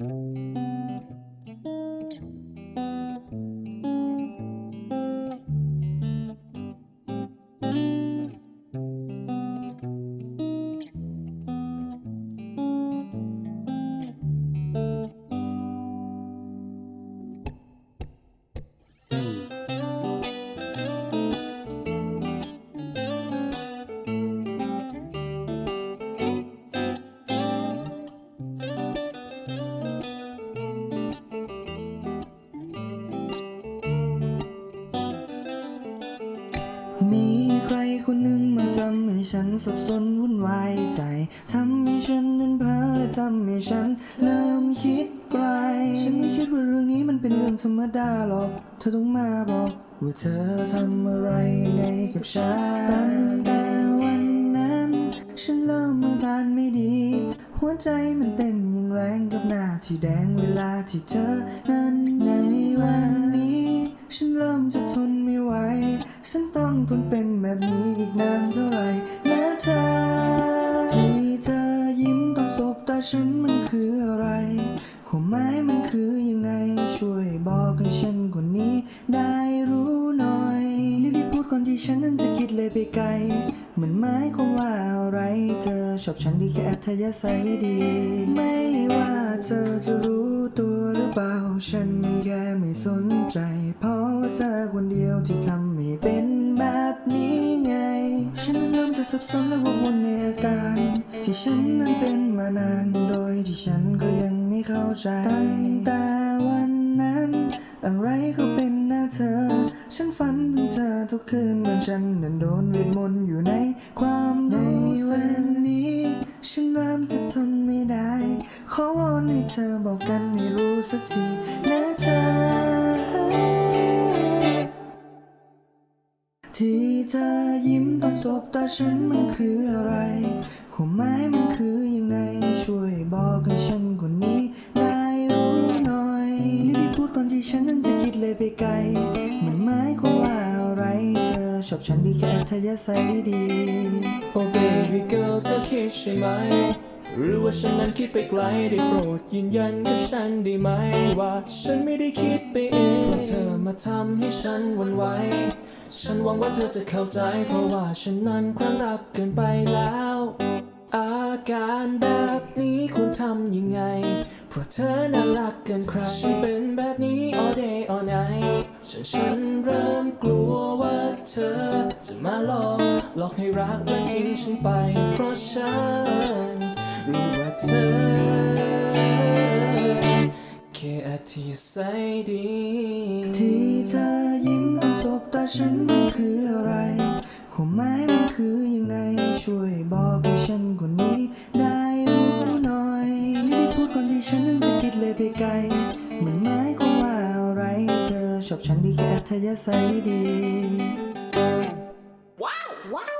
Mm-hmm. มีใครคนหนึ่งมาทำให้ฉันสับสนวุ่นวายใจทำให้ฉันนั้นเพ้อและทำให้ฉันเริ่มคิดไกล ฉันไม่คิดว่าเรื่องนี้มันเป็นเรื่องธรรมดาหรอก เธอต้องมาบอกว่าเธอทำอะไรไงกับฉันตั้งแต่วันนั้น ฉันเริ่มอาการไม่ดี หัวใจมันเต้นอย่างแรงกับหน้าที่แดงเวลาที่เธอนั้นในวัน ฉันเริ่มจะทนไม่ไหว ฉันต้องทนเป็นแบบนี้อีกนานเท่าไหร่และเธอ ที่เธอยิ้มต้องสบตาฉันมันคืออะไรความหมายมันคือยังไง ช่วยบอกให้ฉันคนนี้ได้รู้หน่อยรีบพูดก่อนที่ฉันนั้นจะคิดเลยไปไกล เหมันหมายความว่าอะไร เธอชอบฉันดีแค่อัธยาศัยดี ไม่ว่าเธอจะรู้ตัว เปล่า ฉันไม่แค่ไม่สนใจ เพราะว่าเธอคนเดียวที่ทำให้เป็นแบบนี้ไง ฉันเริ่มจะสับสนและวกวนในอาการ ที่ฉันนั้นเป็นมานาน โดยที่ฉันก็ยังไม่เข้าใจตั้งแต่วันนั้น อะไรก็เป็นหน้าเธอ ฉันฝันถึงเธอทุกคืนวันฉันนั้นโดนเวทมนต์อยู่ในความในวันนี้ ฉันเริ่มจะทนไม่ได้ ขอวอนให้เธอบอกกันให้รู้สักทีนะเธอ ที่เธอยิ้มต้องสบตาฉันมันคืออะไรความหมายมันคือยังไง ช่วยบอกให้ฉันคนนี้ได้รู้หน่อยรีบพูดก่อนที่ฉันนั้นจะคิดเลยไปไกล มันหมายความว่าอะไร เธอชอบฉันดีแค่อัธยาศัยดีโอ้ baby girl เธอคิดใช่ไหม หรือว่าฉันนั้นคิดไปไกลได้โปรดยืนยันกับฉันได้ไหม ว่าฉันไม่ได้คิดไปเองเพราะเธอมาทำให้ฉันหวันไหวฉันหวังว่าเธอจะเข้าใจ เพราะว่าฉันนั้นครั้งรักเกินไปแล้ว อาการแบบนี้ควรทำยังไง เพราะเธอน่ารักเกินใครฉันเป็นแบบนี้ all day all night จนฉันเริ่มกลัวว่าเธอ จะมาหลอกหลอกให้รักและทิ้งฉันไป เพราะฉันรู้ว่าเธอ แค่อธิสัยดี ที่เธอยิ้มต้องสบตาฉันมันคืออะไรความหมายมันคือยังไงช่วยบอกให้ฉันคนนี้ได้รู้หน่อยรีบๆพูดก่อนที่ฉันนั้นจะคิดเลยไปไกลมันหมายความว่าอะไรเธอ ชอบฉันดีแค่อัธยาศัดี ว้าว